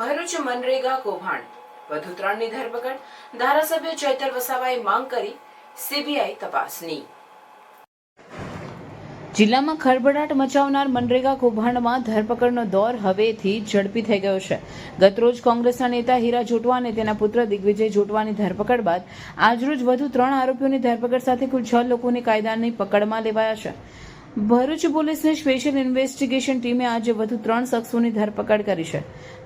ભરૂચ મનરેગા કૌભાંડ. વધુ ત્રણની ધરપકડ. ધારાસભ્ય ચૈતર વસાવાએ માંગ કરી સીબીઆઈ તપાસની. જિલ્લામાં ખળભળાટ મચાવનાર મનરેગા કૌભાંડમાં ધરપકડનો દોર હવેથી ઝડપી થઈ ગયો છે. ગતરોજ કોંગ્રેસના નેતા હીરા જોટવા અને તેના પુત્ર દિગ્વિજય જોટવાની ધરપકડ બાદ આજરોજ વધુ ત્રણ આરોપીઓની ધરપકડ સાથે કુલ છ લોકોની કાયદાની પકડમાં લેવાયા છે. ભરૂચ પોલીસની સ્પેશિયલ ઇન્વેસ્ટિગેશન ટીમે આજે વધુ ત્રણ શખ્સોની ધરપકડ કરી છે.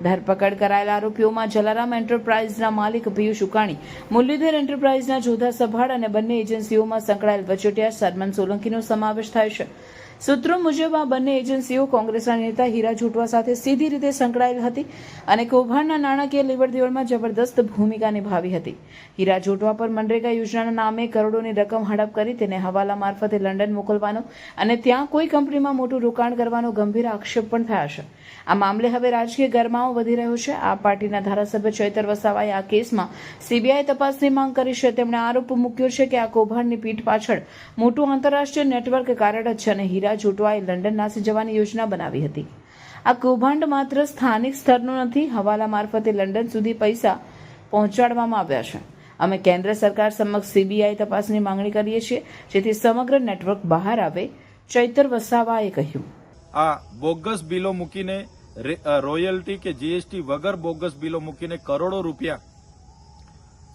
ધરપકડ કરાયેલા આરોપીઓમાં જલારામ એન્ટરપ્રાઇઝના માલિક પિયુષ ઉકાણી, મુરલીધર એન્ટરપ્રાઇઝના જોધા સભાડ અને બંને એજન્સીઓમાં સંકળાયેલ વચોટિયા સરમન સોલંકીનો સમાવેશ થાય છે. સૂત્રો મુજબ આ બંને એજન્સીઓ કોંગ્રેસના નેતા હીરા જોટવા સાથે સીધી રીતે સંકળાયેલ હતી અને કૌભાંડના નાણાકીય લેવડદેવડમાં જબરદસ્ત ભૂમિકા નિભાવી હતી. હીરા જોટવા પર મનરેગા યોજનાના નામે કરોડોની રકમ હડપ કરી તેને હવાલા મારફતે લંડન મોકલવાનો અને ત્યાં કોઈ કંપનીમાં મોટું રોકાણ કરવાનો ગંભીર આક્ષેપ પણ થયા છે. આ મામલે હવે રાજકીય ગરમાવો વધી રહ્યો છે. આ પાર્ટીના ધારાસભ્ય ચૈતર વસાવાએ આ કેસમાં સીબીઆઈ તપાસની માંગ કરી છે. તેમણે આરોપ મૂક્યો છે કે આ કૌભાંડની પીઠ પાછળ મોટું આંતરરાષ્ટ્રીય નેટવર્ક કાર્યરત છે અને હીરા જોટવાએ લંડન નાસી જવાની યોજના બનાવી હતી. આ કૌભાંડ માત્ર સ્થાનિક સ્તરનું નથી, હવાલા મારફતે લંડન સુધી પૈસા પહોંચાડવામાં આવ્યા છે. અમે કેન્દ્ર સરકાર સમક્ષ સીબીઆઈ તપાસની માંગણી કરીએ છીએ, જેથી સમગ્ર નેટવર્ક બહાર આવે, ચૈતર વસાવાએ કહ્યું. આ બોગસ બિલો મૂકીને રોયલ્ટી કે જીએસટી વગર બોગસ બિલો મૂકીને કરોડો રૂપિયા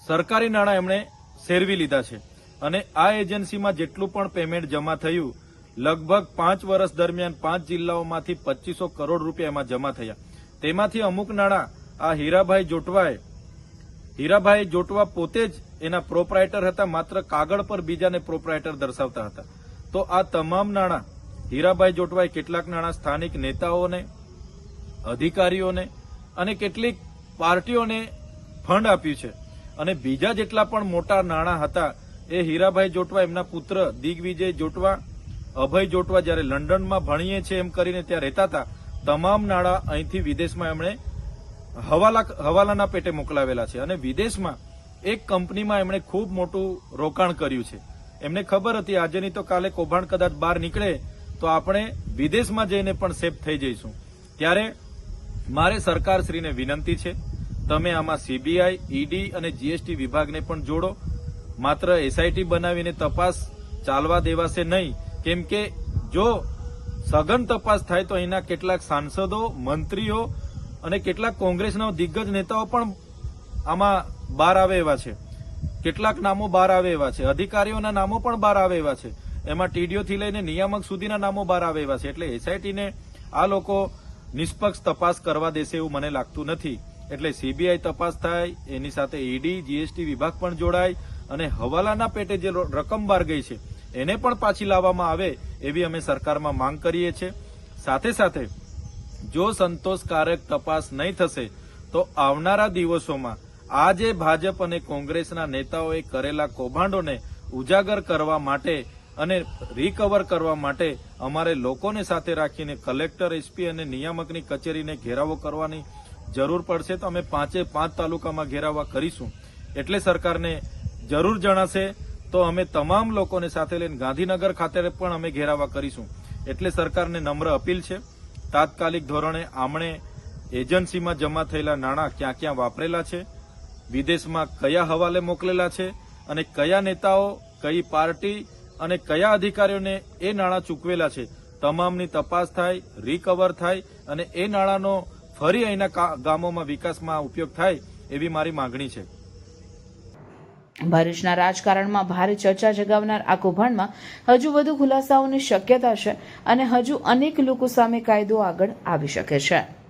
સરકારી નાણાં એમણે શેરવી લીધા છે. અને આ એજન્સીમાં જેટલું પણ પેમેન્ટ જમા થયું લગભગ પાંચ વર્ષ દરમિયાન પાંચ જિલ્લાઓમાંથી પચીસો કરોડ રૂપિયા એમાં જમા થયા. તેમાંથી અમુક નાણાં આ હીરાભાઈ જોટવાએ, હીરાભાઈ જોટવા પોતે જ એના પ્રોપરાઇટર હતા, માત્ર કાગળ પર બીજાને પ્રોપરાઇટર દર્શાવતા હતા. તો આ તમામ નાણાં હીરાભાઈ જોટવાએ કેટલાક નાણાં સ્થાનિક નેતાઓને, અધિકારીઓને અને કેટલીક પાર્ટીઓને ફંડ આપ્યું છે. અને બીજા જેટલા પણ મોટા નાણાં હતા એ હીરાભાઈ જોટવા, એમના પુત્ર દિગ્વિજય જોટવા અભય જોટવા જ્યારે લંડનમાં ભણીએ છીએ એમ કરીને ત્યાં રહેતા હતા, તમામ નાણાં અહીંથી વિદેશમાં એમણે હવાલા હવાલાના પેટે મોકલાવેલા છે અને વિદેશમાં એક કંપનીમાં એમણે ખૂબ મોટું રોકાણ કર્યું છે. એમને ખબર હતી આજે નહીં તો કાલે કૌભાંડ કદાચ બહાર નીકળે, તો આપણે વિદેશમાં જઈને પણ સેફ થઈ જઈશું. ત્યારે મારે સરકારશ્રીને વિનંતી છે, તમે આમાં સીબીઆઈ, ઈડી અને જીએસટી વિભાગને પણ જોડો. માત્ર એસઆઈટી બનાવીને તપાસ ચાલવા દેવાશે નહીં કેમ કે જો સઘન તપાસ થાય તો અહીંના કેટલાક સાંસદો, મંત્રીઓ અને કેટલાક કોંગ્રેસના દિગ્ગજ નેતાઓ પણ આમાં બહાર આવે એવા છે. કેટલાક નામો બહાર આવે એવા છે. અધિકારીઓના નામો પણ બહાર આવે એવા છે. એમાં ટીડીઓથી લઈને નિયામક સુધીના નામો બહાર આવે એવા છે. એટલે એસઆઈટીને આ લોકો નિષ્પક્ષ તપાસ કરવા દેશે એવું મને લાગતું નથી. એટલે સીબીઆઈ તપાસ થાય, એની સાથે ઈડી, જીએસટી વિભાગ પણ જોડાય અને હવાલાના પેટે જે રકમ બહાર ગઈ છે એને પણ પાછી લાવવામાં આવે એવી અમે સરકારમાં માંગ કરીએ છીએ. સાથે સાથે, જો સંતોષકારક તપાસ નહીં થશે, તો આવનારા દિવસોમાં આ જે ભાજપ અને કોંગ્રેસના નેતાઓએ કરેલા કૌભાંડોને ઉજાગર કરવા માટે અને રિકવર કરવા માટે અમારે લોકોને સાથે રાખીને કલેક્ટર એસપી અને નિયામકની કચેરીને ઘેરાવો કરવાની જરૂર પડશે. તો અમે પાંચે પાંચ તાલુકામાં ઘેરાવા કરીશું. એટલે સરકારને જરૂર જણાશે તો અમે તમામ લોકોને સાથે લઈને ગાંધીનગર ખાતે પણ અમે ઘેરાવા કરીશું. એટલે સરકારને નમ્ર અપીલ છે. તાત્કાલિક ધોરણે આમણે એજન્સીમાં જમા થયેલા નાણાં ક્યાં ક્યાં વાપરેલા છે, વિદેશમાં કયા હવાલે મોકલેલા છે અને કયા નેતાઓ, કઈ પાર્ટી અને કયા અધિકારીઓને એ નાણાં ચૂકવેલા છે, તમામની તપાસ થાય રિકવર થાય અને એ નાણાંનો ફરી અહીંના ગામોમાં વિકાસમાં ઉપયોગ થાય એવી મારી માંગણી છે. ભરૂચના રાજકારણમાં ભારે ચર્ચા જગાવનાર આ કૌભાંડમાં હજુ વધુ ખુલાસાઓની શક્યતા છે અને હજુ અનેક લોકો સામે કાયદો આગળ આવી શકે છે.